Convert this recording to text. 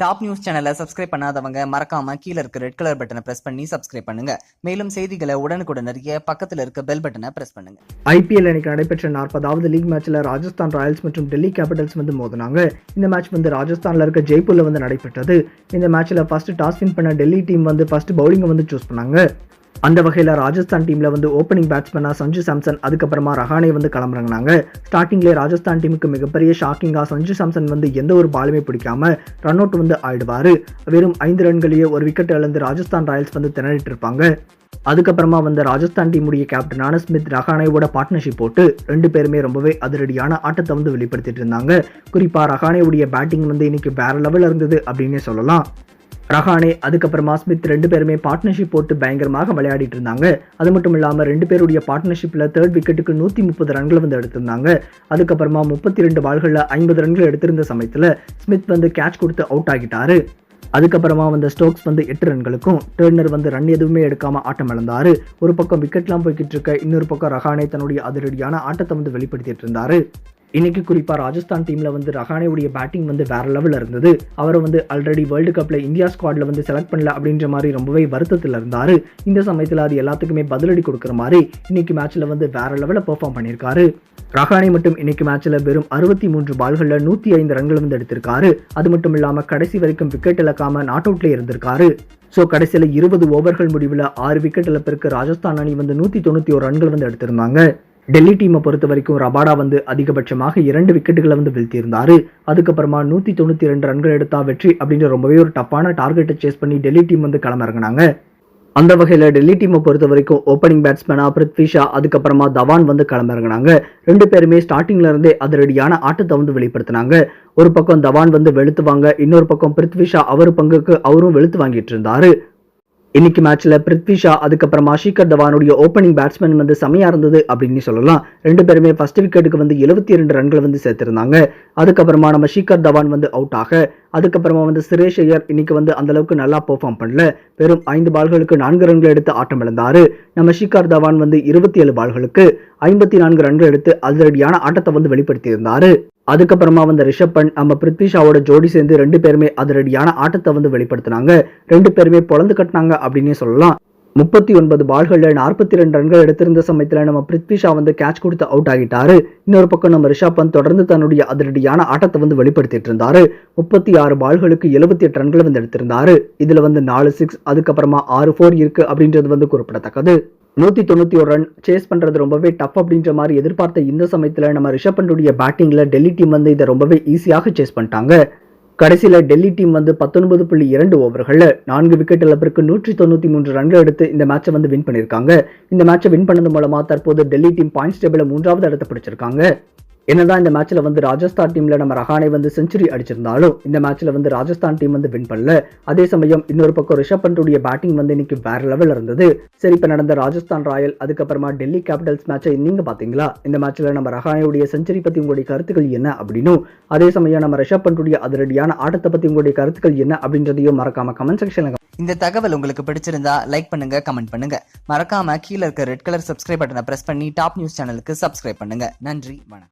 Top news சேனலை subscribe பண்ணாதவங்க மறக்காம கீழ இருக்க ரெட் கலர் பட்டனை பிரஸ் பண்ணி சப்ஸ்கிரைப் பண்ணுங்க. மேலும் செய்திகளை உடனுக்குடன் அறிய பக்கத்தில் இருக்க பெல் பட்டனை பிரஸ் பண்ணுங்க. ஐபிஎல் அன்னைக்கு நடைபெற்ற நாற்பதாவது லீக் மேட்ச்ல ராஜஸ்தான் ராயல்ஸ் மற்றும் டெல்லி கேபிட்டல்ஸ் வந்து மோதினாங்க. இந்த மேட்ச் வந்து ராஜஸ்தான்ல இருக்க ஜெய்ப்பூர்ல வந்து நடைபெற்றது. இந்த மேட்ச்ல ஃபர்ஸ்ட் டாஸ் வின் பண்ண டெல்லி டீம் வந்து ஃபர்ஸ்ட் பவுலிங் வந்து சூஸ் பண்ணாங்க. அந்த வகையில் ராஜஸ்தான் டீமில் வந்து ஓப்பனிங் பேட்ஸ்மேனாக சஞ்சு சாம்சன் அதுக்கப்புறமா ரஹானே வந்து களமிறங்கினாங்க ஸ்டார்டிங்லேயே ராஜஸ்தான் டீமுக்கு மிகப்பெரிய ஷாக்கிங்காக சஞ்சு சாம்சன் வந்து எந்த ஒரு பாலுமே பிடிக்காம ரன் அவுட் வந்து ஆயிடுவார். வெறும் ஐந்து ரன்களையே ஒரு விக்கெட் இழந்து ராஜஸ்தான் ராயல்ஸ் வந்து திணறிட்டு இருப்பாங்க. அதுக்கப்புறமா வந்து ராஜஸ்தான் டீமுடைய கேப்டனான ஸ்மித் ரஹானேவோட பார்ட்னர்ஷிப் போட்டு ரெண்டு பேருமே ரொம்பவே அதிரடியான ஆட்டத்தை வந்து வெளிப்படுத்திட்டு இருந்தாங்க. குறிப்பாக ரஹானேவுடைய பேட்டிங் வந்து இன்னைக்கு வேற லெவலில் இருந்தது அப்படின்னே சொல்லலாம். ரஹானே அதுக்கப்புறமா ஸ்மித் ரெண்டு பேருமே பார்ட்னர்ஷிப் போட்டு பயங்கரமாக விளையாடிட்டு இருந்தாங்க அது மட்டும் இல்லாமல் ரெண்டு பேருடைய பார்ட்னர்ஷிப்பில் தேர்ட் விக்கெட்டுக்கு நூற்றி முப்பது ரன்கள் வந்து எடுத்திருந்தாங்க. அதுக்கப்புறமா முப்பத்தி ரெண்டு பால்களில் ஐம்பது ரன்கள் எடுத்திருந்த சமயத்தில் ஸ்மித் வந்து கேட்ச் கொடுத்து அவுட் ஆகிட்டாரு. அதுக்கப்புறமா வந்த ஸ்டோக்ஸ் வந்து எட்டு ரன்களுக்கும் டேர்னர் வந்து ரன் எதுவுமே எடுக்காம ஆட்டம் இழந்தாரு ஒரு பக்கம் விக்கெட்லாம் போய்கிட்டு இருக்க இன்னொரு பக்கம் ரஹானே தன்னுடைய அதிரடியான ஆட்டத்தை வந்து வெளிப்படுத்திட்டு இருந்தாரு இன்னைக்கு குறிப்பா ராஜஸ்தான் டீம்ல வந்து ரஹானேவுடைய பேட்டிங் வந்து வேற லெவல்ல இருந்தது. அவரை வந்து ஆல்ரெடி வேர்ல்டு கப்ல இந்தியா ஸ்குவாட்ல வந்து செலக்ட் பண்ணல அப்படின்ற மாதிரி ரொம்பவே வருத்தத்தில் இருந்தாரு. இந்த சமயத்தில் அது எல்லாத்துக்குமே பதிலடி கொடுக்குற மாதிரி இன்னைக்கு மேட்ச்ல வந்து வேற லெவலில் பெர்ஃபார்ம் பண்ணியிருக்காரு. ரஹானே மட்டும் இன்னைக்கு மேட்ச்ல வெறும் அறுபத்தி மூன்று பால்களில் நூத்தி ஐந்து ரன்கள் வந்து எடுத்திருக்காரு. அது மட்டும் இல்லாம கடைசி வரைக்கும் விக்கெட் இழக்காம நாட் அவுட்ல இருந்திருக்காரு. ஸோ கடைசியில் இருபது ஓவர்கள் முடிவில் ஆறு விக்கெட் இழப்பிற்கு ராஜஸ்தான் அணி வந்து நூற்றி தொண்ணூற்றி ஒரு ரன்கள் வந்து எடுத்திருந்தாங்க. டெல்லி டீமை பொறுத்த வரைக்கும் ரபாடா வந்து அதிகபட்சமாக இரண்டு விக்கெட்டுகளை வந்து வீழ்த்தியிருந்தாரு. அதுக்கப்புறமா நூற்றி தொண்ணூற்றி ரெண்டு ரன்கள் எடுத்தா வெற்றி அப்படின்னு ரொம்பவே ஒரு டப்பான டார்கெட்டை சேஸ் பண்ணி டெல்லி டீம் வந்து களமிறங்கினாங்க. அந்த வகையில் டெல்லி டீமை பொறுத்த வரைக்கும் ஓப்பனிங் பேட்ஸ்மேனா பிருத்வி ஷா அதுக்கப்புறமா தவான் வந்து களமிறங்கினாங்க. ரெண்டு பேருமே ஸ்டார்டிங்ல இருந்தே அதிரடியான ஆட்டத்தை வந்து வெளிப்படுத்தினாங்க. ஒரு பக்கம் தவான் வந்து வெளுத்துவாங்க இன்னொரு பக்கம் பிருத்வி ஷா அவர் பங்குக்கு அவரும் வெளுத்து வாங்கிட்டு இருந்தாரு. இன்னைக்கு மேட்ச்ல பிருத்வி ஷா அதுக்கப்புறமா ஷிகர் தவானுடைய ஓப்பனிங் பேட்ஸ்மேன் வந்து செமையா இருந்தது அப்படின்னு சொல்லலாம். ரெண்டு பேருமே ஃபர்ஸ்ட் விக்கெட்டுக்கு வந்து எழுபத்தி இரண்டு ரன்கள் வந்து சேர்த்திருந்தாங்க. அதுக்கப்புறமா நம்ம ஷிகர் தவான் வந்து அவுட் ஆக அதுக்கப்புறமா வந்து சுரேஷ் ஐயர் இன்னைக்கு வந்து அந்த அளவுக்கு நல்லா பெர்ஃபார்ம் பண்ணல. வெறும் ஐந்து பால்களுக்கு நான்கு ரன்கள் எடுத்து ஆட்டம் இழந்தாரு நம்ம ஷிகார் தவான் வந்து இருபத்தி ஏழு பால்களுக்கு ஐம்பத்தி நான்கு ரன்கள் எடுத்து அதிரடியான ஆட்டத்தை வந்து வெளிப்படுத்தியிருந்தாரு. அதுக்கப்புறமா வந்த ரிஷப் பண்ட் நம்ம பிருத்வி ஷாவோட ஜோடி சேர்ந்து ரெண்டு பேருமே அதிரடியான ஆட்டத்தை வந்து வெளிப்படுத்தினாங்க. ரெண்டு பேருமே பொழந்து கட்டினாங்க அப்படின்னே சொல்லலாம். முப்பத்தி ஒன்பது பால்களில் நாற்பத்தி ரெண்டு ரன்கள் எடுத்திருந்த சமயத்தில் நம்ம பிருத்வி ஷா வந்து கேட்ச் கொடுத்து அவுட் ஆகிட்டாரு. இன்னொரு பக்கம் நம்ம ரிஷப் பந்த் தொடர்ந்து தன்னுடைய அதிரடியான ஆட்டத்தை வந்து வெளிப்படுத்திட்டு இருந்தாரு. முப்பத்தி ஆறு பால்களுக்கு எழுபத்தி எட்டு ரன்கள் வந்து எடுத்திருந்தாரு. இதுல வந்து நாலு சிக்ஸ் அதுக்கப்புறமா ஆறு ஃபோர் இருக்கு அப்படின்றது வந்து குறிப்பிடத்தக்கது. நூற்றி தொண்ணூற்றி ஒரு ரன் சேஸ் பண்ணுறது ரொம்பவே டஃப் அப்படின்ற மாதிரி எதிர்பார்த்த இந்த சமயத்தில் நம்ம ரிஷப் பண்டுடைய பேட்டிங்கில் டெல்லி டீம் வந்து இதை ரொம்பவே ஈஸியாக சேஸ் பண்ணிட்டாங்க. கடைசியில் டெல்லி டீம் வந்து பத்தொன்பது புள்ளி இரண்டு ஓவர்களில் நான்கு விக்கெட் இழப்பிற்கு நூற்றி தொண்ணூற்றி மூன்று ரன்கள் எடுத்து இந்த மேட்சை வந்து வின் பண்ணியிருக்காங்க. இந்த மேட்சை வின் பண்ணது மூலமாக தற்போது டெல்லி டீம் பாயிண்ட்ஸ் டேபிளில் மூன்றாவது இடத்தை பிடிச்சிருக்காங்க. என்னதான் இந்த மேட்ச்ல வந்து ராஜஸ்தான் டீம்ல நம்ம ரஹானே வந்து செஞ்சுரி அடிச்சிருந்தாலும் இந்த மேட்ச்ல வந்து ராஜஸ்தான் டீம் வந்து வின் பண்ணல. அதே சமயம் இன்னொரு பக்கம் ரிஷப் பண்டுடைய பேட்டிங் வந்து இன்னைக்கு வேற லெவல் இருந்தது. சரி இப்ப நடந்த ராஜஸ்தான் ராயல் அதுக்கப்புறமா டெல்லி கேபிட்டல்ஸ் மேட்சை நீங்க பாத்தீங்களா? இந்த மேட்ச்ல நம்ம ரஹானேவுடைய செஞ்சுரி பத்தி உங்களுடைய கருத்துக்கள் என்ன அப்படின்னும் அதே சமயம் நம்ம ரிஷப் பண்டுடைய அதிரடியான ஆட்டத்தை பத்தி உங்களுடைய கருத்துக்கள் என்ன அப்படின்றதையும் மறக்காம கமெண்ட் செக்ஷன்ல இந்த தகவல் உங்களுக்கு பிடிச்சிருந்தா லைக் பண்ணுங்க கமெண்ட் பண்ணுங்க. மறக்காம கீழே இருக்க ரெட் கலர் சப்ஸ்கிரைப் பட்டனை பிரஸ் பண்ணி டாப் நியூஸ் சேனலுக்கு சப்ஸ்கிரைப் பண்ணுங்க. நன்றி வணக்கம்.